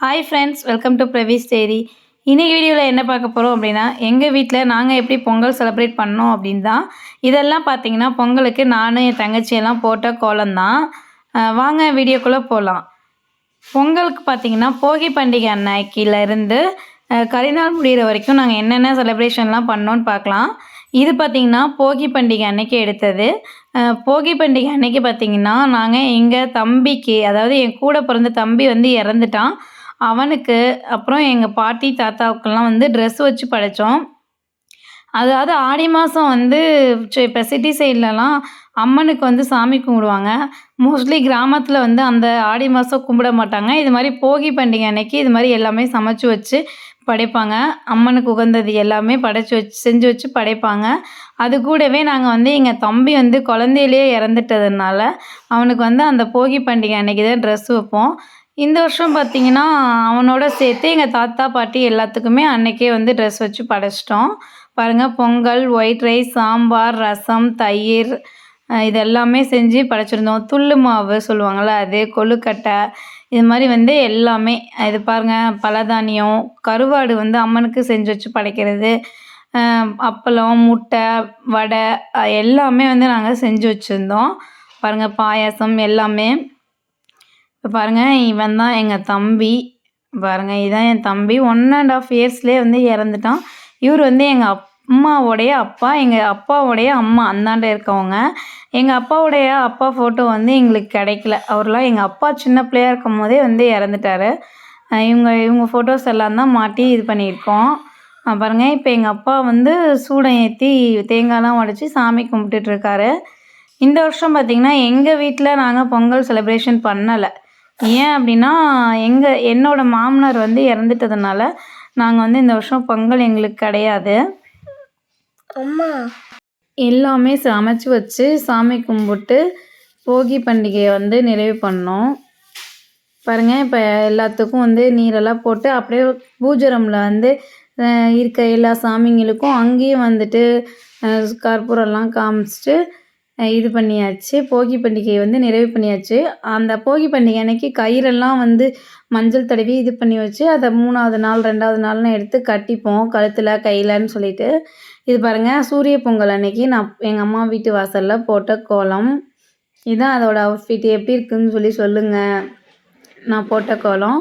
Hi friends welcome to பிரவீஸ் தேரி இன்றைக்கி வீடியோவில் என்ன பார்க்க போகிறோம் அப்படின்னா எங்கள் வீட்டில் நாங்கள் எப்படி பொங்கல் செலிப்ரேட் பண்ணோம் அப்படின்னு தான் இதெல்லாம் பார்த்தீங்கன்னா பொங்கலுக்கு நானும் என் தங்கச்சியெல்லாம் போட்ட கோலம் தான். வாங்க வீடியோக்குள்ளே போகலாம் பொங்கலுக்கு பார்த்தீங்கன்னா போகி பண்டிகை அன்னைக்கிலேருந்து கரிநாள் முடிகிற வரைக்கும் நாங்கள் என்னென்ன செலிப்ரேஷன்லாம் பண்ணோன்னு பார்க்கலாம் இது பார்த்திங்கன்னா போகி பண்டிகை அன்னைக்கு எடுத்தது. போகி பண்டிகை அன்னைக்கு பார்த்திங்கன்னா நாங்கள் எங்கள் தம்பிக்கு அதாவது என் கூட பிறந்த தம்பி வந்து இறந்துட்டான். அவனுக்கு அப்புறம் எங்கள் பாட்டி தாத்தாவுக்கெல்லாம் வந்து ட்ரெஸ் வச்சு படைத்தோம் அதாவது ஆடி மாதம் வந்து இப்போ சிட்டி சைட்லலாம் அம்மனுக்கு வந்து சாமி கும்பிடுவாங்க. மோஸ்ட்லி கிராமத்தில் வந்து அந்த ஆடி மாதம் கும்பிட மாட்டாங்க. இது மாதிரி போகி பண்டிகை அன்னைக்கு இது மாதிரி எல்லாமே சமைச்சு வச்சு படைப்பாங்க. அம்மனுக்கு உகந்தது எல்லாமே படைச்சு வச்சு செஞ்சு வச்சு படைப்பாங்க. அது கூடவே நாங்கள் வந்து எங்கள் தம்பி வந்து குழந்தையிலே இறந்துட்டதுனால அவனுக்கு வந்து அந்த போகி பண்டிகை அன்னைக்கு தான் ட்ரெஸ் வைப்போம். இந்த வருஷம் பார்த்திங்கன்னா அவனோட சேர்த்து எங்கள் தாத்தா பாட்டி எல்லாத்துக்குமே அன்னைக்கே வந்து ட்ரெஸ் வச்சு படைச்சிட்டோம். பாருங்கள் பொங்கல் ஒயிட் ரைஸ் சாம்பார் ரசம் தயிர் இதெல்லாமே இது எல்லாமே செஞ்சு படைச்சிருந்தோம். துள்ளு மாவு சொல்லுவாங்கள்ல அது கொழுக்கட்டை இது மாதிரி வந்து எல்லாமே. இது பாருங்கள் பலதானியம் கருவாடு வந்து அம்மனுக்கு செஞ்சு வச்சு படைக்கிறது. அப்பளம் முட்டை வடை எல்லாமே வந்து நாங்கள் செஞ்சு வச்சுருந்தோம். பாருங்கள் பாயாசம் எல்லாமே. இப்போ பாருங்கள் இவன் தான் எங்கள் தம்பி. பாருங்கள் இதான் என் தம்பி. ஒன் அண்ட் ஆஃப் இயர்ஸ்லேயே வந்து இறந்துட்டான். இவர் வந்து எங்கள் அம்மாவோடைய அப்பா எங்கள் அப்பாவோடைய அம்மா அந்தாண்ட இருக்கவங்க. எங்கள் அப்பாவுடைய அப்பா ஃபோட்டோ வந்து எங்களுக்கு கிடைக்கல. அவர்லாம் எங்கள் அப்பா சின்ன பிள்ளையா இருக்கும் போதே வந்து இறந்துட்டாரு. இவங்க இவங்க ஃபோட்டோஸ் எல்லாம் தான் மாட்டி இது பண்ணியிருக்கோம். பாருங்கள் பாருங்க இப்போ எங்கள் அப்பா வந்து சூடம் ஏற்றி தேங்காய்லாம் உடச்சி சாமி கும்பிட்டுட்ருக்காரு இந்த வருஷம் பார்த்திங்கன்னா எங்கள் வீட்டில் நாங்கள் பொங்கல் செலிப்ரேஷன் பண்ணலை. ஏன் அப்படின்னா எங்கள் என்னோட மாமனார் வந்து இறந்துட்டதுனால நாங்கள் வந்து இந்த வருஷம் பொங்கல் எங்களுக்கு கிடையாது. அம்மா. எல்லாமே சமைச்சு வச்சு சாமி கும்பிட்டு போகி பண்டிகையை வந்து நிறைவு பண்ணோம். பாருங்க இப்போ எல்லாத்துக்கும் வந்து நீரெல்லாம் போட்டு அப்படியே பூஜை ரூமில் வந்து இருக்க எல்லா சாமிங்களுக்கும் அங்கேயும் வந்துட்டு கற்பூரம்லாம் காமிச்சிட்டு இது பண்ணியாச்சு. போகி பண்டிகையை வந்து நிறைவு பண்ணியாச்சு. அந்த போகி பண்டிகை அன்னைக்கு கயிறெல்லாம் வந்து மஞ்சள் தடவி இது பண்ணி வச்சு அதை மூணாவது நாள் ரெண்டாவது நாள்னு எடுத்து கட்டிப்போம் கழுத்தில் கையிலன்னு சொல்லிட்டு. இது பாருங்கள் சூரிய பொங்கல் அன்னைக்கு நான் எங்கள் அம்மா வீட்டு வாசலில் போட்ட கோலம். இதுதான் அதோட அவுட்ஃபிட் எப்படி இருக்குதுன்னு சொல்லி சொல்லுங்கள் நான் போட்ட கோலம்.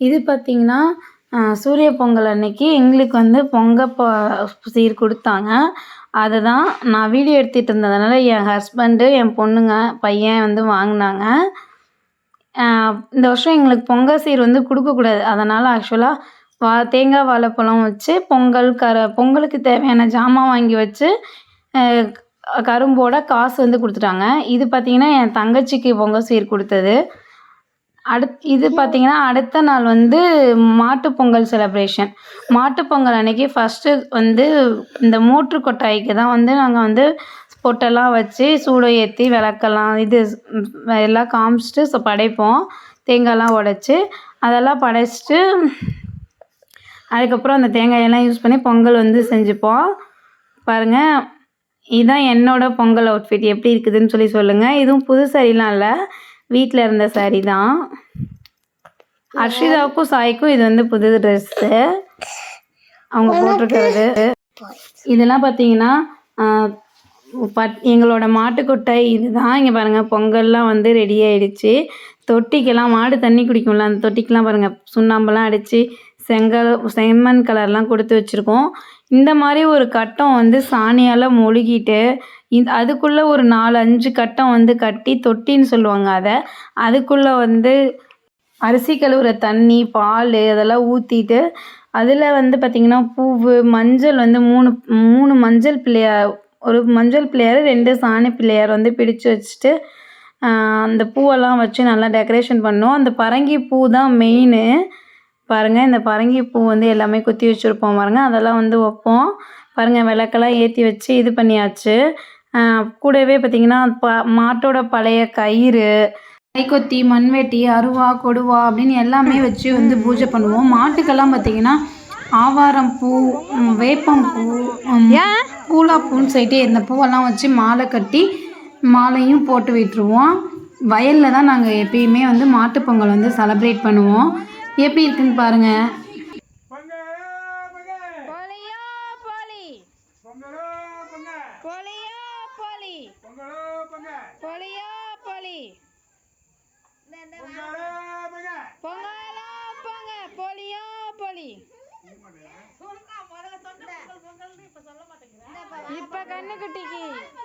இது பார்த்திங்கன்னா சூரிய பொங்கல் அன்னைக்கு எங்களுக்கு வந்து பொங்க ப சீர் கொடுத்தாங்க. அதை தான் நான் வீடியோ எடுத்துகிட்டு இருந்ததுனால என் ஹஸ்பண்டு என் பொண்ணுங்க பையன் வந்து வாங்கினாங்க. இந்த வருஷம் எங்களுக்கு பொங்கல் சீர் வந்து கொடுக்கக்கூடாது அதனால் ஆக்சுவலாக வா தேங்காய் வாழைப்பழம் வச்சு பொங்கல் கர பொங்கலுக்கு தேவையான ஜாமான் வாங்கி வச்சு கரும்போட காசு வந்து கொடுத்துட்டாங்க. இது பார்த்திங்கன்னா என் தங்கச்சிக்கு பொங்கல் சீர் கொடுத்தது. அடுத் இது பார்த்திங்கன்னா அடுத்த நாள் வந்து மாட்டுப்பொங்கல் செலப்ரேஷன் மாட்டுப்பொங்கல் அன்னைக்கு ஃபஸ்ட்டு வந்து இந்த மோட்ரு கொட்டாய்க்கு தான் வந்து நாங்கள் வந்து பொட்டெல்லாம் வச்சு சூடு ஏற்றி விளக்கெல்லாம் இது எல்லாம் காமிச்சிட்டு ஸோ படைப்போம். தேங்காய்லாம் உடச்சி அதெல்லாம் படைச்சிட்டு அதுக்கப்புறம் அந்த தேங்காயெல்லாம் யூஸ் பண்ணி பொங்கல் வந்து செஞ்சுப்போம். பாருங்கள் இதுதான் என்னோடய பொங்கல் அவுட்ஃபிட் எப்படி இருக்குதுன்னு சொல்லி சொல்லுங்கள் இதுவும் புது சாரிலாம் இல்லை. வீட்டில் இருந்த சாரி தான். அர்ஷிதாவுக்கும் சாய்க்கும் இது வந்து புது ட்ரெஸ்ஸு அவங்க போட்டிருக்கிறது. இதெல்லாம் பார்த்தீங்கன்னா பட் எங்களோட மாட்டுக்கொட்டை இதுதான். இங்கே பாருங்கள் பொங்கல்லாம் வந்து ரெடி ஆயிடுச்சு. தொட்டிக்கெல்லாம் மாடு தண்ணி குடிக்கும்ல அந்த தொட்டிக்கெல்லாம் பாருங்கள் சுண்ணாம்பெல்லாம் அடித்து செங்கல் செம்மண் கலர்லாம் கொடுத்து வச்சுருக்கோம். இந்த மாதிரி ஒரு கட்டம் வந்து சாணியால் மொழுகிட்டு இந்த அதுக்குள்ளே ஒரு நாலு அஞ்சு கட்டம் வந்து கட்டி தொட்டின்னு சொல்லுவாங்க அதை. அதுக்குள்ளே வந்து அரிசி கழுவுற தண்ணி பால் அதெல்லாம் ஊற்றிட்டு அதில் வந்து பார்த்திங்கன்னா பூவு மஞ்சள் வந்து மூணு மூணு மஞ்சள் பிள்ளையார் ஒரு மஞ்சள் பிள்ளையார் ரெண்டு சாணி பிள்ளையார் வந்து பிடிச்சு வச்சுட்டு அந்த பூவெல்லாம் வச்சு நல்லா டெக்கரேஷன் பண்ணோம். அந்த பரங்கி பூ தான் மெயினு. பாருங்கள் இந்த பரங்கி பூ வந்து எல்லாமே குத்தி வச்சுருப்போம் பாருங்கள் அதெல்லாம் வந்து வைப்போம். பாருங்கள் விளக்கெல்லாம் ஏற்றி வச்சு இது பண்ணியாச்சு. கூடவே பார்த்திங்கன்னா ப மாட்டோட பழைய கயிறு கைக்கொத்தி மண்வெட்டி அருவா கொடுவா அப்படின்னு எல்லாமே வச்சு வந்து பூஜை பண்ணுவோம். மாட்டுக்கெல்லாம் பார்த்தீங்கன்னா ஆவாரம் பூ வேப்பம் பூ பூலா பூன்னு சொல்லிட்டு இந்த பூவெல்லாம் வச்சு மாலை கட்டி மாலையும் போட்டு விட்டுருவோம். வயலில் தான் நாங்கள் எப்பயுமே வந்து மாட்டுப் பொங்கல் வந்து செலப்ரேட் பண்ணுவோம். எப்படி இருக்குன்னு பாருங்க பொங்கலோ பொங்கல் போலியோ போலி பொங்கலோ பொங்கல் போலியோ போலி பொங்கலோ பொங்கல் போலியோ போலி பொங்கலோ பொங்கல் பொங்கலோ பொங்க போலியோ போலி இப்ப கண்ணுக்குட்டிக்கு பொங்கலோ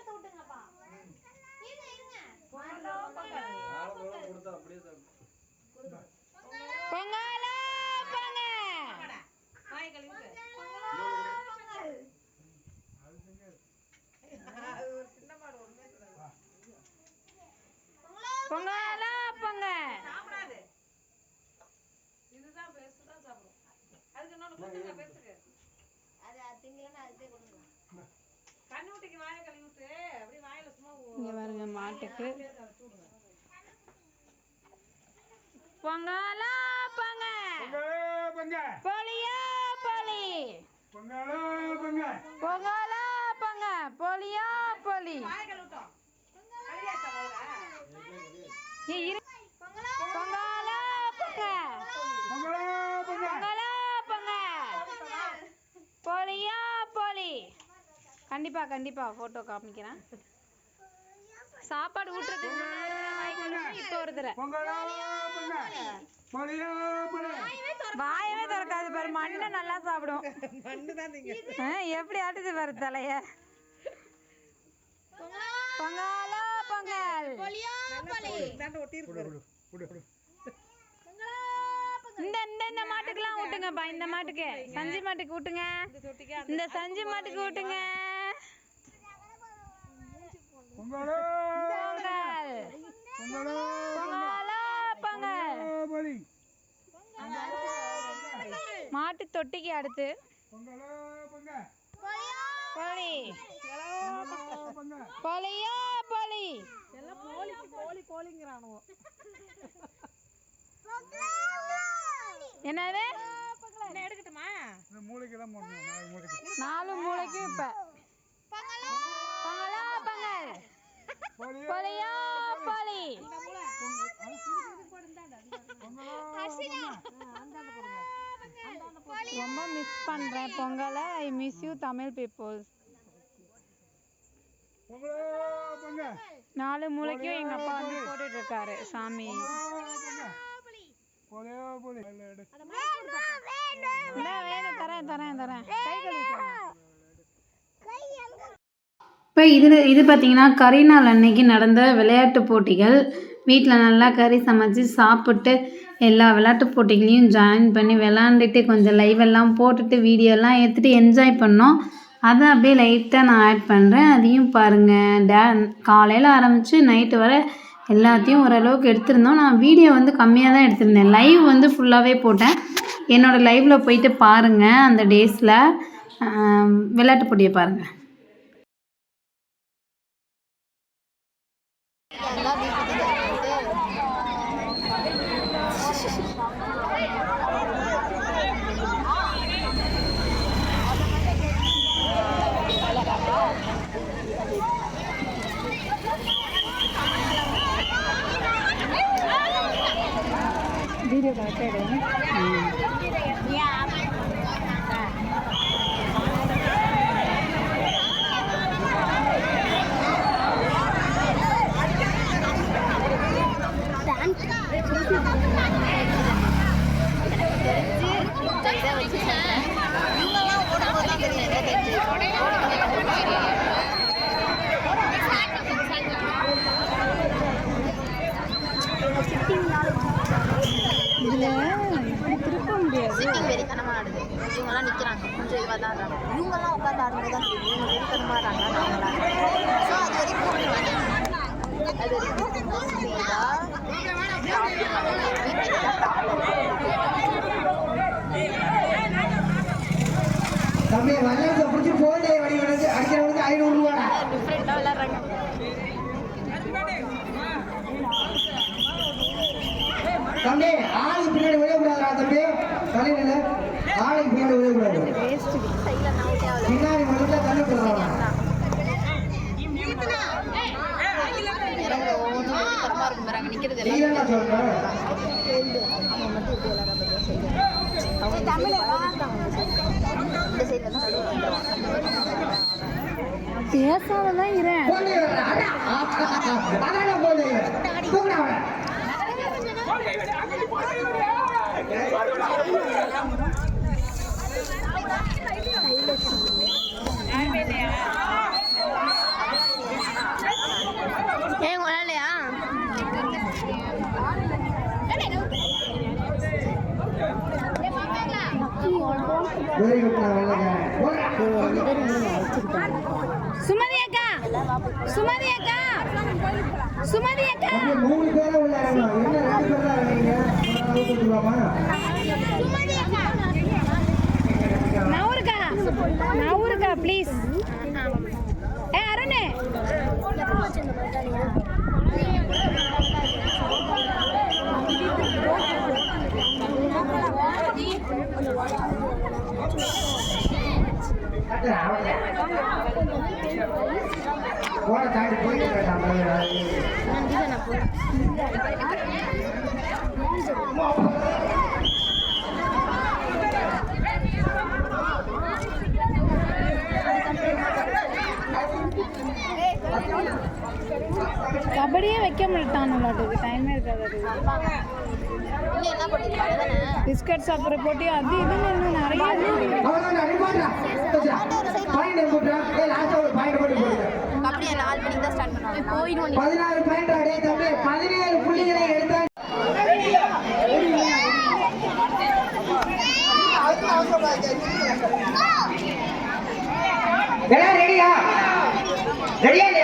வீட்டுக்கு பொங்கலா பொங்கலோ பொங்க. பொலியா பொலி. பொங்கலா போலி பொங்கலோ பொங்க. பொலியா பொலி. பொங்கலா பொங்க. பொங்கலா பொங்க. பொலியா பொலி. கண்டிப்பா கண்டிப்பா போட்டோ காமிக்கிறேன். சாப்பாடு கழுவணும், இப்போ ஒரு தடவை பொங்கலோ. பொங்கல் பொலியோ பொங்கல் வாயவே திறக்காது. பாரு மண்ணை நல்லா சாப்பிடும். ஆ, எப்படி ஆட்டுது பாரு தலைய. பொங்கலோ பொங்கல் இந்த இந்த இந்த மாட்டுக்கெல்லாம் ஊட்டுங்கப்பா இந்த மாட்டுக்கு. சஞ்சி மாட்டுக்கு ஊட்டுங்க. இந்த சஞ்சி மாட்டுக்கு ஊட்டுங்க. பொங்கல் பொங்கலோ பொங்கலோ பொங்கல் பொலி மாட்டு தொட்டிக்கு அடுத்து. போலி. போலி. என்னது? நாலு மூளைக்கு. இப்ப. பொங்கலோ பொங்கல். பொலியோ போலி. ரொம்ப மிஸ் பண்றேன். பொங்கலை I miss you Tamil peoples நாலு மூளைக்கும் எங்க அப்பா வந்து போட்டுட்டு இருக்காரு சாமி வேணும் தரேன் தரேன் தரேன். கை இப்போ இது இது பார்த்திங்கன்னா கரிநாள் அன்னைக்கு நடந்த விளையாட்டு போட்டிகள். வீட்டில் நல்லா கறி சமைச்சு சாப்பிட்டு எல்லா விளையாட்டு போட்டிகளையும் ஜாயின் பண்ணி விளாண்டுட்டு கொஞ்சம் லைவ் எல்லாம் போட்டுட்டு வீடியோலாம் எடுத்துகிட்டு என்ஜாய் பண்ணோம். அதை அப்படியே லைட்டாக நான் ஆட் பண்ணுறேன் அதையும் பாருங்கள் டே காலையில் ஆரம்பித்து நைட்டு வர எல்லாத்தையும் ஓரளவுக்கு எடுத்திருந்தோம். நான் வீடியோ வந்து கம்மியாக தான் எடுத்திருந்தேன். லைவ் வந்து ஃபுல்லாகவே போட்டேன். என்னோடய லைவில் போயிட்டு பாருங்கள் அந்த டேஸில் விளையாட்டு போட்டியை பாருங்கள் சிட்டிங் இவங்கெல்லாம் நிக்கிறாங்க. கொஞ்சம் இதுவாக தான் இவங்கெல்லாம் உட்காந்து ஆடும்போது தான் தெரியும். இவங்க வெறித்தனமா ஆடுறாங்க ஸோ அது வரைக்கும் அது தம்பி வல்லத்தை பிடிச்சி போண்டே வடிவனுக்கு அடிக்கிறவனுக்கு ஐநூறு ரூபாடா? டிஃப்ரெண்ட்டாக விளாட்றாங்க தம்பி ஆளுக்கு பின்னாடி முதல்ல தண்ணி போடுறாங்க. பேசாமதான் இறேன் ஏன் வரலையா சுமதி அக்கா. சுமதி அக்கா. சுமதி அக்கா மூணு பேரும் உள்ளாங்க சுமதி அக்கா. ஊருக்கா? நான் ஊருக்கா ப்ளீஸ் ஏ அருணே. நான் போறேன். கபடியே வைக்க மாட்டானுங்களாட்டுக்கு டைமே இருக்காது பிஸ்கட் சாப்பிட்ற போட்டி அது இதுன்னு இன்னும் நிறைய பதினாறு பாயிண்ட் அடைய ரெடியா ரெடியா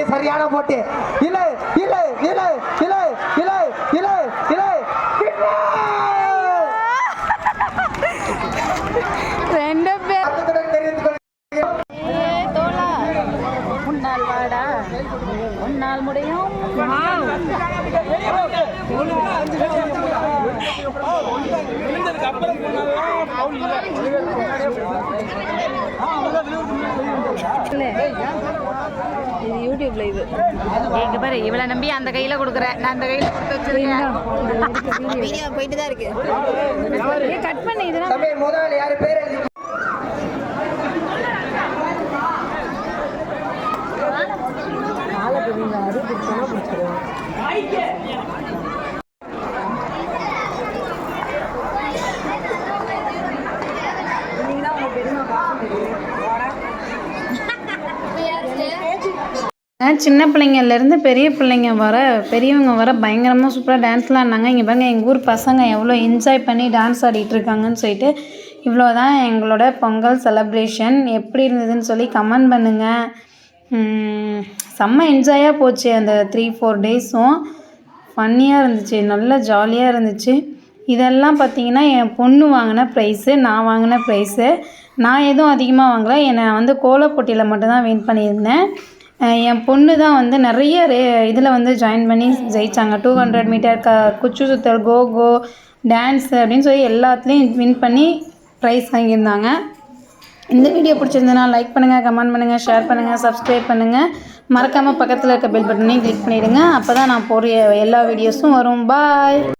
போட்டி சரியான போட்டி. இல்லை இல்லை இல்லை இல்லை இல்லை இல்லை இல்லை ரெண்டு பேர். உன்னால் வாடா. முடியும். யூடியூப்ல இது. எங்க பாரு இவளை நம்பி அந்த கையில கொடுக்குறேன் நான் அந்த கையில கொடுத்து வச்சிருக்கேன். வீடியோ போயிட்டு தான் இருக்கு கட் பண்ணி இதெல்லாம். தம்பி முதல் யாரு? பேர் எழுதி. சின்ன பிள்ளைங்கள்லேருந்து பெரிய பிள்ளைங்க வர பெரியவங்க வர பயங்கரமாக சூப்பராக டான்ஸ்லாம் ஆடினாங்க இங்கே பாருங்கள் எங்கள் ஊர் பசங்க எவ்வளோ என்ஜாய் பண்ணி டான்ஸ் ஆடிட்டு இருக்காங்கன்னு சொல்லிட்டு இவ்வளோ தான் எங்களோட பொங்கல் செலப்ரேஷன் எப்படி இருந்ததுன்னு சொல்லி கமெண்ட் பண்ணுங்கள் செம்ம என்ஜாயாக போச்சு அந்த த்ரீ ஃபோர் டேஸும் ஃபன்னியாக இருந்துச்சு நல்ல ஜாலியாக இருந்துச்சு. இதெல்லாம் பார்த்தீங்கன்னா என் பொண்ணு வாங்கின ப்ரைஸு நான் வாங்கின ப்ரைஸு நான் எதுவும் அதிகமாக வாங்கலை என்னை வந்து கோலப்போட்டியில் மட்டும்தான் வின் பண்ணியிருந்தேன். என் பொண்ணு தான் வந்து நிறைய ரே இதில் வந்து ஜாயின் பண்ணி ஜெயித்தாங்க டூ ஹண்ட்ரட் மீட்டர் க குச்சு சுத்தல் கோ கோ டான்ஸ் அப்படின்னு சொல்லி எல்லாத்துலேயும் வின் பண்ணி ப்ரைஸ் வாங்கியிருந்தாங்க. இந்த வீடியோ பிடிச்சிருந்ததுன்னா லைக் பண்ணுங்கள் கமெண்ட் பண்ணுங்கள் ஷேர் பண்ணுங்கள் சப்ஸ்கிரைப் பண்ணுங்கள் மறக்காமல் பக்கத்தில் இருக்க பெல் பட்டனையும் கிளிக் பண்ணிவிடுங்க அப்போ தான் நான் போகிற எல்லா வீடியோஸும் வரும். பாய்